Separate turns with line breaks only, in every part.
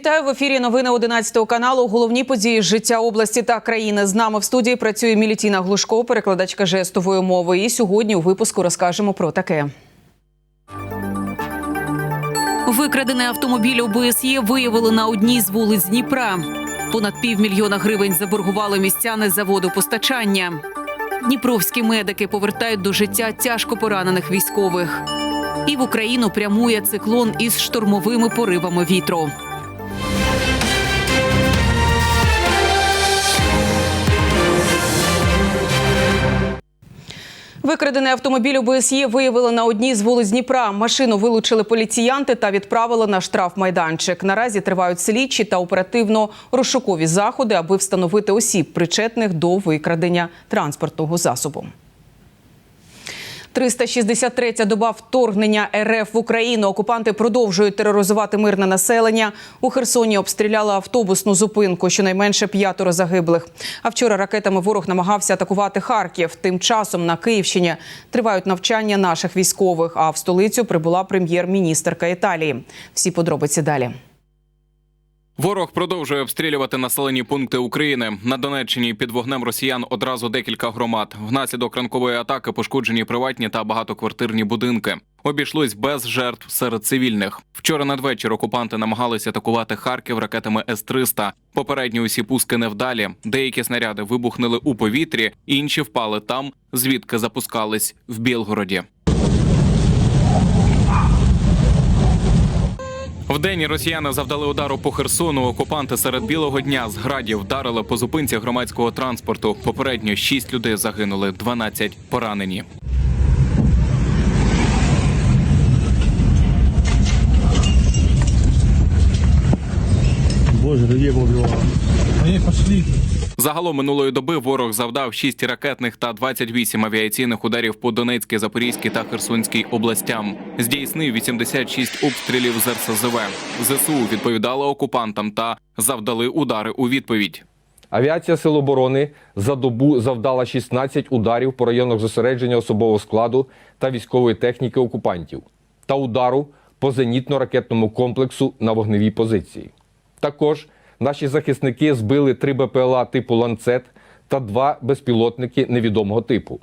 Вітаю в ефірі. Новини 11 каналу. Головні події життя області та країни. З нами в студії працює Мілітіна Глушко, перекладачка жестової мови. І сьогодні у випуску розкажемо про таке. Викрадений автомобіль ОБСЄ виявили на одній з вулиць Дніпра. Понад півмільйона гривень заборгували містяни за водопостачання. Дніпровські медики повертають до життя тяжко поранених військових. І в Україну прямує циклон із штормовими поривами вітру. Викрадений автомобіль ОБСЄ виявили на одній з вулиць Дніпра. Машину вилучили поліціянти та відправили на штрафмайданчик. Наразі тривають слідчі та оперативно-розшукові заходи, аби встановити осіб, причетних до викрадення транспортного засобу. 363-я доба вторгнення РФ в Україну. Окупанти продовжують тероризувати мирне населення. У Херсоні обстріляли автобусну зупинку. Щонайменше п'ятеро загиблих. А вчора ракетами ворог намагався атакувати Харків. Тим часом на Київщині тривають навчання наших військових. А в столицю прибула прем'єр-міністерка Італії. Всі подробиці далі.
Ворог продовжує обстрілювати населені пункти України. На Донеччині під вогнем росіян одразу декілька громад. Внаслідок ранкової атаки пошкоджені приватні та багатоквартирні будинки. Обійшлось без жертв серед цивільних. Вчора надвечір окупанти намагалися атакувати Харків ракетами С-300. Попередні усі пуски невдалі. Деякі снаряди вибухнули у повітрі, інші впали там, звідки запускались в Білгороді. Вдень росіяни завдали удару по Херсону. Окупанти серед білого дня з градів вдарили по зупинці громадського транспорту. Попередньо 6 людей загинули, 12 поранені.
Боже, людей убивало. Они пошли.
Загалом минулої доби ворог завдав 6 ракетних та 28 авіаційних ударів по Донецькій, Запорізькій та Херсонській областям. Здійснив 86 обстрілів з РСЗВ. ЗСУ відповідали окупантам та завдали удари у відповідь.
Авіація Сил оборони за добу завдала 16 ударів по районах зосередження особового складу та військової техніки окупантів та удару по зенітно-ракетному комплексу на вогневій позиції. Також наші захисники збили три БПЛА типу ланцет та два безпілотники невідомого типу.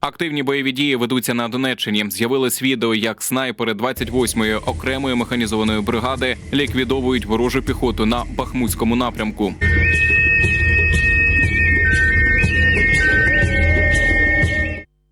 Активні бойові дії ведуться на Донеччині. З'явилось відео, як снайпери 28-ї окремої механізованої бригади ліквідовують ворожу піхоту на Бахмутському напрямку.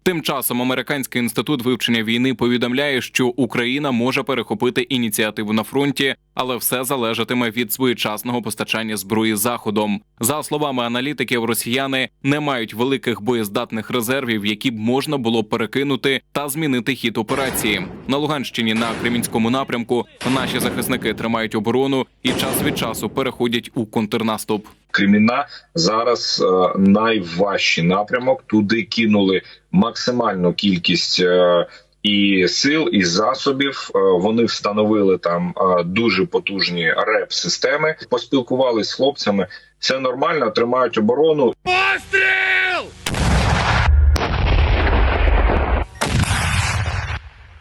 Тим часом американський інститут вивчення війни повідомляє, що Україна може перехопити ініціативу на фронті, але все залежатиме від своєчасного постачання зброї заходом. За словами аналітиків, росіяни не мають великих боєздатних резервів, які б можна було перекинути та змінити хід операції. На Луганщині на Кремінському напрямку наші захисники тримають оборону і час від часу переходять у контрнаступ.
Креміна зараз е, найважчий напрямок. Туди кинули максимальну кількість е, і сил, і засобів. Е, Вони встановили там е, дуже потужні реп-системи. Поспілкувалися з хлопцями. Все нормально, тримають оборону.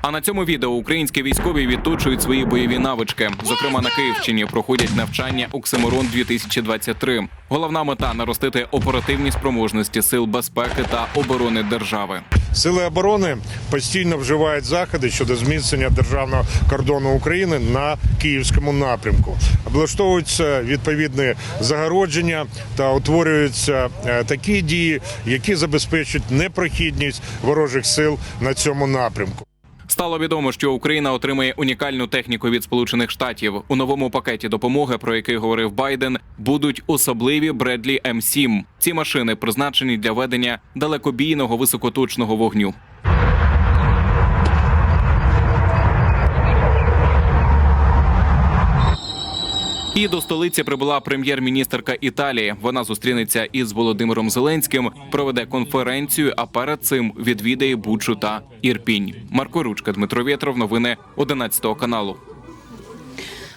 А на цьому відео українські військові відточують свої бойові навички. Зокрема, на Київщині проходять навчання Оксимирон 2023 Головна мета наростити оперативні спроможності сил безпеки та оборони держави.
Сили оборони постійно вживають заходи щодо зміцнення державного кордону України на київському напрямку. Облаштовуються відповідні загородження та утворюються е, такі дії, які забезпечують непрохідність ворожих сил на цьому напрямку.
Стало відомо, що Україна отримає унікальну техніку від Сполучених Штатів. У новому пакеті допомоги, про який говорив Байден, будуть особливі Бредлі М7. Ці машини призначені для ведення далекобійного високоточного вогню. І до столиці прибула прем'єр-міністерка Італії. Вона зустрінеться із Володимиром Зеленським, проведе конференцію. А перед цим відвідає Бучу та Ірпінь. Марко Ручка, Дмитро Вєтров. Новини 11 каналу.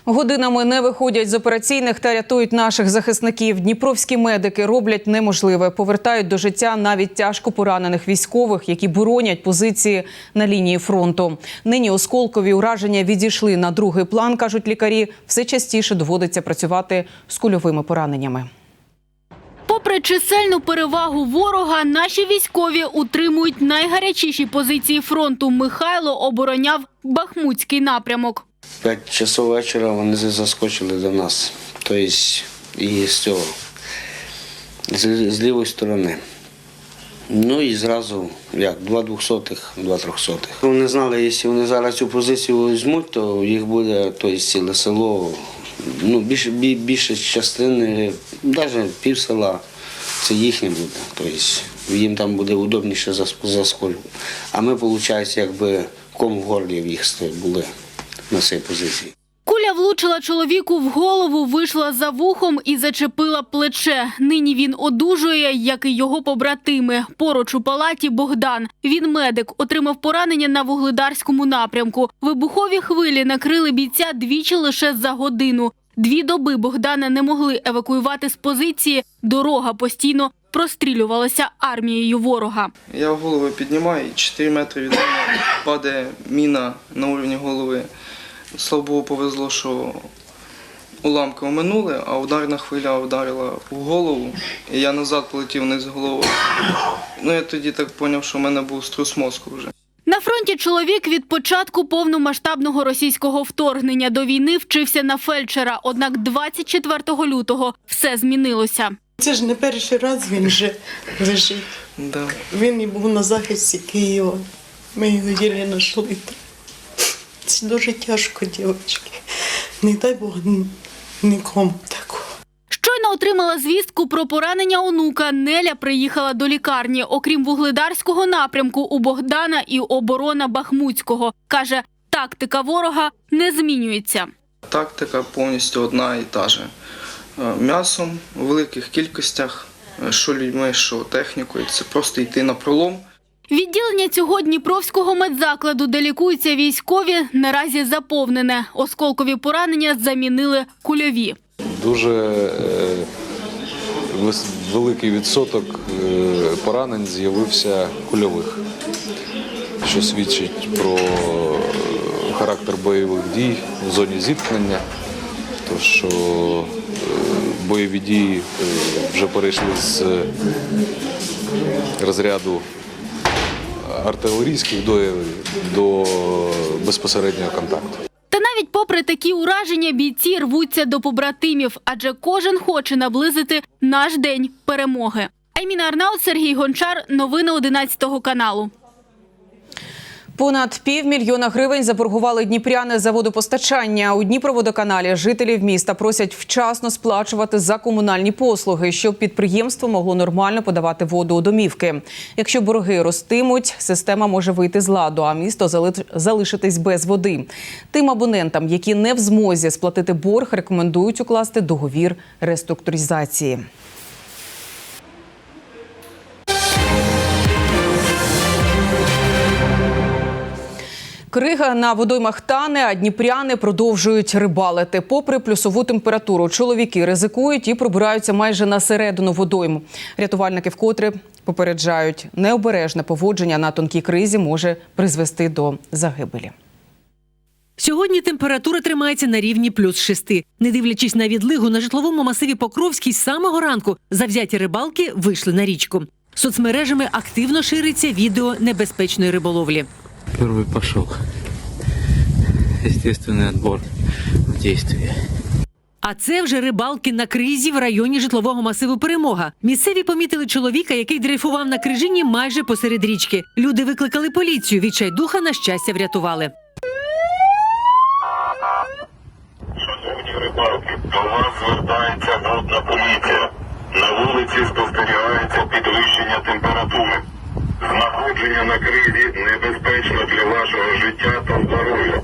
Годинами не виходять з операційних та рятують наших захисників. Дніпровські медики роблять неможливе, повертають до життя навіть тяжко поранених військових, які боронять позиції на лінії фронту. Нині осколкові ураження відійшли на другий план, кажуть лікарі. Все частіше доводиться працювати з кульовими пораненнями.
Попри чисельну перевагу ворога, наші військові утримують найгарячіші позиції фронту. Михайло обороняв Бахмутський напрямок.
П'ять часов вечора вони заскочили до нас. Тобто і з цього, з, з лівої сторони. Ну і зразу, як, два двохсотих, два трьохсотих. Вони знали, якщо вони зараз цю позицію візьмуть, то їх буде тобто, ціле село, ну, більше, бі- більше частини, навіть пів села, це їхнє буде. Тобто їм там буде удобніше зас- заскочити. А ми, виходить, якби ком в горлі в їх були на цій позиції.
Куля влучила чоловіку в голову, вийшла за вухом і зачепила плече. Нині він одужує, як і його побратими. Поруч у палаті Богдан. Він медик, отримав поранення на вугледарському напрямку. Вибухові хвилі накрили бійця двічі лише за годину. Дві доби Богдана не могли евакуювати з позиції. Дорога постійно прострілювалася армією ворога.
Я голову піднімаю, і 4 метри від мене падає міна на уровні голови. Слава Богу, повезло, що уламки оминули, а ударна хвиля вдарила в голову, і я назад полетів вниз головою. Ну я тоді так зрозумів, що в мене був струс мозку вже.
На фронті чоловік від початку повномасштабного російського вторгнення до війни вчився на фельдшера. Однак 24 лютого все змінилося.
Це ж не перший раз він вже лежить.
Да.
Він і був на захисті Києва. Ми його єлі знайшли. Це дуже тяжко, дівчатки. Не дай Бог нікому такого.
Щойно отримала звістку про поранення онука. Неля приїхала до лікарні. Окрім вугледарського напрямку, у Богдана і оборона Бахмутського. Каже, тактика ворога не змінюється.
Тактика повністю одна і та же. Е, М'ясом у великих кількостях, е, що людьми, що технікою. Це просто йти на пролом.
Відділення цього Дніпровського медзакладу, де лікуються військові, наразі заповнене. Осколкові поранення замінили кульові.
Дуже е, великий відсоток е, поранень з'явився кульових, що свідчить про е, характер бойових дій в зоні зіткнення. То що бойові дії вже перейшли з розряду артилерійських до, до безпосереднього контакту.
Та навіть попри такі ураження бійці рвуться до побратимів, адже кожен хоче наблизити наш день перемоги. Айміна Арнаут, Сергій Гончар. Новини 11 каналу.
Понад півмільйона гривень заборгували дніпряни за водопостачання. У Дніпроводоканалі жителів міста просять вчасно сплачувати за комунальні послуги, щоб підприємство могло нормально подавати воду у домівки. Якщо борги ростимуть, система може вийти з ладу, а місто зали- залишитись без води. Тим абонентам, які не в змозі сплатити борг, рекомендують укласти договір реструктуризації. Крига на водоймах тане, а дніпряни продовжують рибалити. Попри плюсову температуру, чоловіки ризикують і пробираються майже на середину водойму. Рятувальники вкотре попереджають, необережне поводження на тонкій кризі може призвести до загибелі.
Сьогодні температура тримається на рівні плюс шести. Не дивлячись на відлигу, на житловому масиві Покровський з самого ранку завзяті рибалки вийшли на річку. Соцмережами активно шириться відео небезпечної риболовлі.
Первый пошел. Естественный отбор в действии.
А це вже рибалки на кризі в районі житлового масиву Перемога. Місцеві помітили чоловіка, який дрейфував на крижині майже посеред річки. Люди викликали поліцію. Відчайдуха на щастя врятували.
Шановні рибалки, до вас звертається водна поліція. На вулиці спостерігається підвищення температури. Знаходження на кризі небезпечно для вашого життя та здоров'я.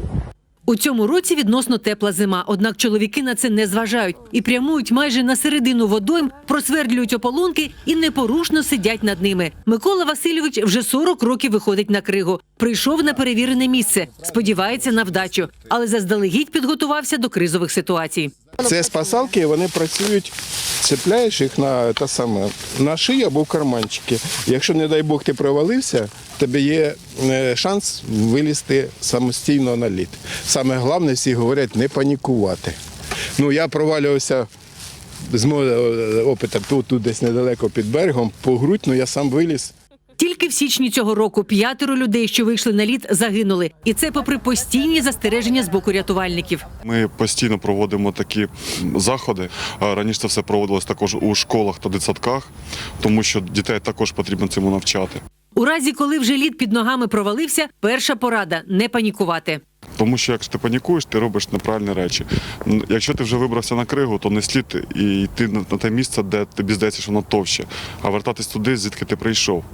У цьому році відносно тепла зима, однак чоловіки на це не зважають і прямують майже на середину водойм, просвердлюють ополонки і непорушно сидять над ними. Микола Васильович вже 40 років виходить на кригу. Прийшов на перевірене місце, сподівається на вдачу, але заздалегідь підготувався до кризових ситуацій.
Це спасалки, вони працюють, цепляєш їх на те саме на шию або в карманчики. Якщо, не дай Бог, ти провалився, тебе є е, шанс вилізти самостійно на лід. Саме головне, всі говорять, не панікувати. Ну, я провалювався з мого е, опиту тут, тут десь недалеко під берегом, по грудь, ну я сам виліз.
Тільки в січні цього року п'ятеро людей, що вийшли на лід, загинули, і це попри постійні застереження з боку рятувальників.
Ми постійно проводимо такі заходи. Раніше це все проводилось також у школах та дитсадках, тому що дітей також потрібно цьому навчати.
У разі, коли вже лід під ногами провалився, перша порада не панікувати.
Тому що якщо ти панікуєш, ти робиш неправильні речі. Якщо ти вже вибрався на кригу, то не слід і йти на на те місце, де тобі здається, що воно товще, а вертатись туди, звідки ти прийшов.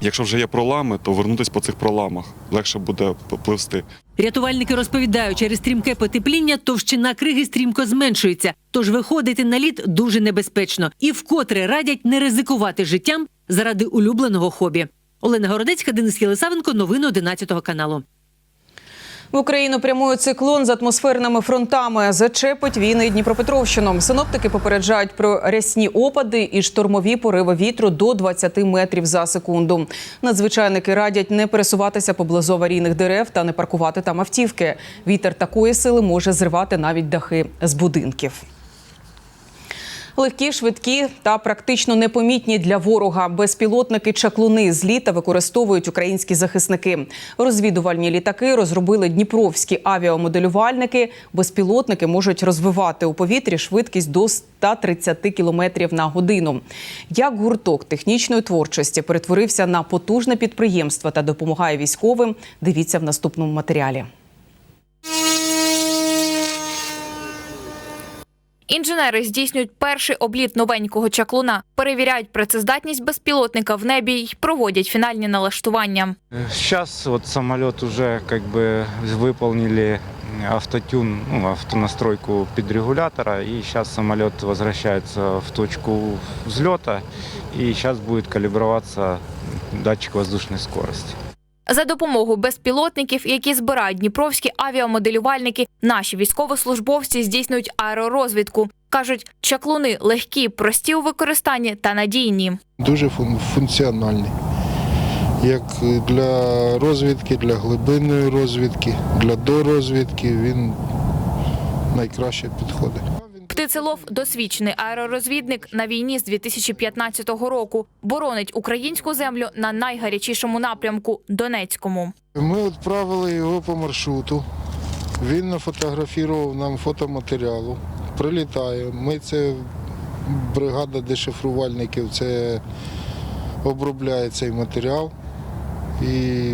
Якщо вже є пролами, то вернутися по цих проламах легше буде пливсти.
Рятувальники розповідають, через стрімке потепління товщина криги стрімко зменшується, тож виходити на лід дуже небезпечно і вкотре радять не ризикувати життям заради улюбленого хобі. Олена Городецька, Денис Єлисавенко, новини 11 каналу.
В Україну прямує циклон з атмосферними фронтами. Зачепить війни Дніпропетровщину. Синоптики попереджають про рясні опади і штормові пориви вітру до 20 метрів за секунду. Надзвичайники радять не пересуватися поблизу аварійних дерев та не паркувати там автівки. Вітер такої сили може зривати навіть дахи з будинків. Легкі, швидкі та практично непомітні для ворога. Безпілотники чаклуни з літа використовують українські захисники. Розвідувальні літаки розробили дніпровські авіамоделювальники. Безпілотники можуть розвивати у повітрі швидкість до 130 км на годину. Як гурток технічної творчості перетворився на потужне підприємство та допомагає військовим, дивіться в наступному матеріалі.
Інженери здійснюють перший обліт новенького чаклуна, перевіряють працездатність безпілотника в небі й проводять фінальні налаштування.
Сейчас вот самолет уже как бы выполнили автотюн, ну, автонастройку подрегулятора, и сейчас самолет возвращается в точку взлета, и сейчас будет калиброваться датчик воздушной скорости.
За допомогою безпілотників, які збирають дніпровські авіамоделювальники, наші військовослужбовці здійснюють аеророзвідку. кажуть, чаклуни легкі, прості у використанні та надійні.
Дуже фун- функціональний. Як для розвідки, для глибинної розвідки, для дорозвідки він найкраще підходить.
Птицелов досвідчений аеророзвідник на війні з 2015 року. Боронить українську землю на найгарячішому напрямку Донецькому.
Ми відправили його по маршруту. Він нафотографував нам фотоматеріалу. Прилітає. Ми це бригада дешифрувальників, це обробляє цей матеріал. І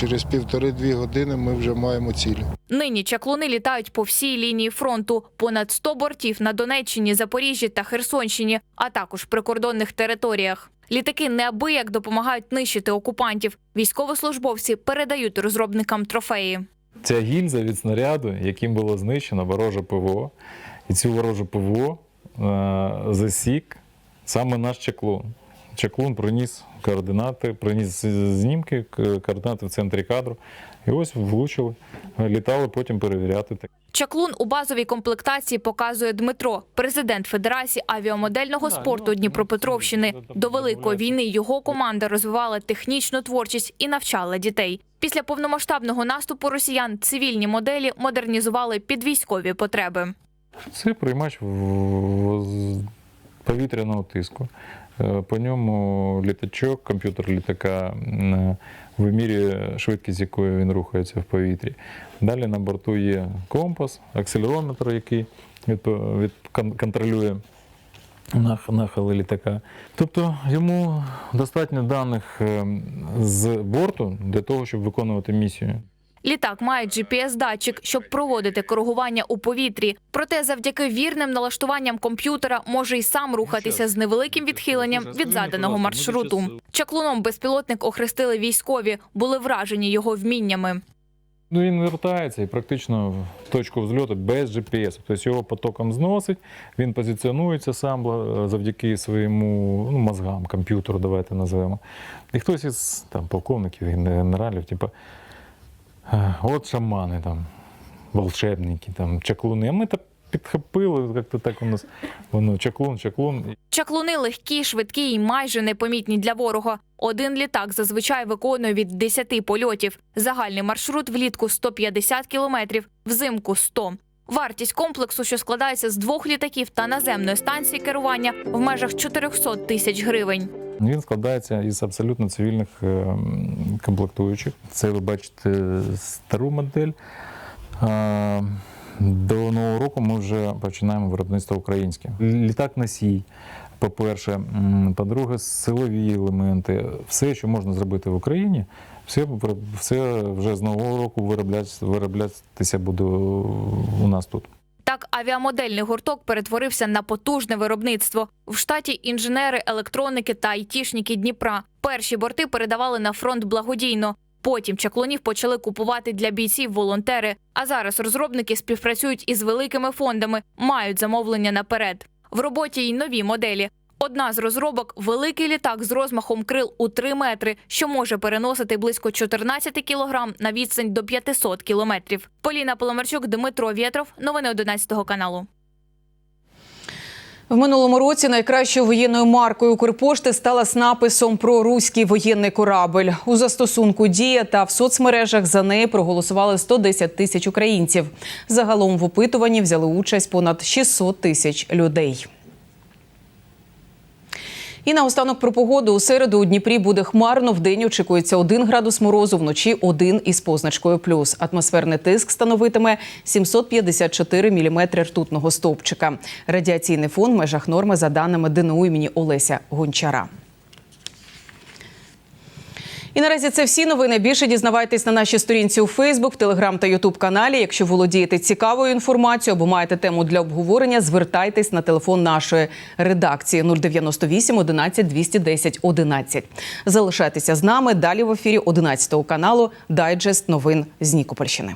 через півтори-дві години ми вже маємо цілі.
Нині чаклуни літають по всій лінії фронту. Понад 100 бортів на Донеччині, Запоріжжі та Херсонщині, а також прикордонних територіях. Літаки неабияк допомагають нищити окупантів. Військовослужбовці передають розробникам трофеї.
Ця гільза від снаряду, яким було знищено вороже ПВО. І цю ворожу ПВО е, засік саме наш чаклун. Чаклун приніс координати, приніс знімки, к- координати в центрі кадру. І ось влучили. Літали потім перевіряти.
Чаклун у базовій комплектації показує Дмитро, президент Федерації авіамодельного спорту Дніпропетровщини. До великої війни його команда розвивала технічну творчість і навчала дітей. Після повномасштабного наступу росіян цивільні моделі модернізували під військові потреби.
Це приймач повітряного тиску. Е, По ньому літачок, комп'ютер літака м, вимірює швидкість, якою він рухається в повітрі. Далі на борту є компас, акселерометр, який контролює нах- нахили літака. Тобто йому достатньо даних е, з борту для того, щоб виконувати місію.
Літак має GPS-датчик, щоб проводити коригування у повітрі. Проте, завдяки вірним налаштуванням комп'ютера, може й сам рухатися з невеликим відхиленням від заданого маршруту. Чаклуном безпілотник охрестили військові, були вражені його вміннями.
Ну, він вертається і практично в точку взльоту без GPS. Тобто його потоком зносить, він позиціонується сам завдяки своєму ну, мозгам, комп'ютеру, давайте назвемо. І хтось із там, полковників, генералів, типу, «Е, от шамани, там, волшебники, там, чаклуни. А ми так підхопили, як-то так у нас воно чаклун, чаклун.
Чаклуни легкі, швидкі і майже непомітні для ворога. Один літак зазвичай виконує від 10 польотів. Загальний маршрут влітку 150 кілометрів, взимку 100. Вартість комплексу, що складається з двох літаків та наземної станції керування, в межах 400 тисяч гривень.
Він складається із абсолютно цивільних е, комплектуючих. Це ви бачите стару модель. До нового року ми вже починаємо виробництво українське. Літак носій. По-перше, по-друге, силові елементи. Все, що можна зробити в Україні, все, все вже з нового року вироблятися, вироблятися буде у нас тут.
Так, авіамодельний гурток перетворився на потужне виробництво. В штаті інженери, електроники та айтішники Дніпра. Перші борти передавали на фронт благодійно. Потім чаклунів почали купувати для бійців волонтери. А зараз розробники співпрацюють із великими фондами, мають замовлення наперед. В роботі й нові моделі. Одна з розробок великий літак з розмахом крил у 3 метри, що може переносити близько 14 кілограм на відстань до 500 кілометрів. Поліна Поломарчук, Дмитро Вєтров. Новини 11 каналу.
В минулому році найкращою воєнною маркою Укрпошти стала з написом про руський воєнний корабль. У застосунку Дія та в соцмережах за неї проголосували 110 тисяч українців. Загалом в опитуванні взяли участь понад 600 тисяч людей. І наостанок про погоду. У середу у Дніпрі буде хмарно. Вдень очікується 1 градус морозу, вночі 1 із позначкою плюс. Атмосферний тиск становитиме 754 міліметри ртутного стовпчика. Радіаційний фон в межах норми за даними ДНУ імені Олеся Гончара. І наразі це всі новини. Більше дізнавайтесь на нашій сторінці у Фейсбук, Телеграм та Ютуб каналі. Якщо володієте цікавою інформацією або маєте тему для обговорення, звертайтесь на телефон нашої редакції 098 11 210 11. Залишайтеся з нами. Далі в ефірі 11 каналу Дайджест новин з Нікопольщини.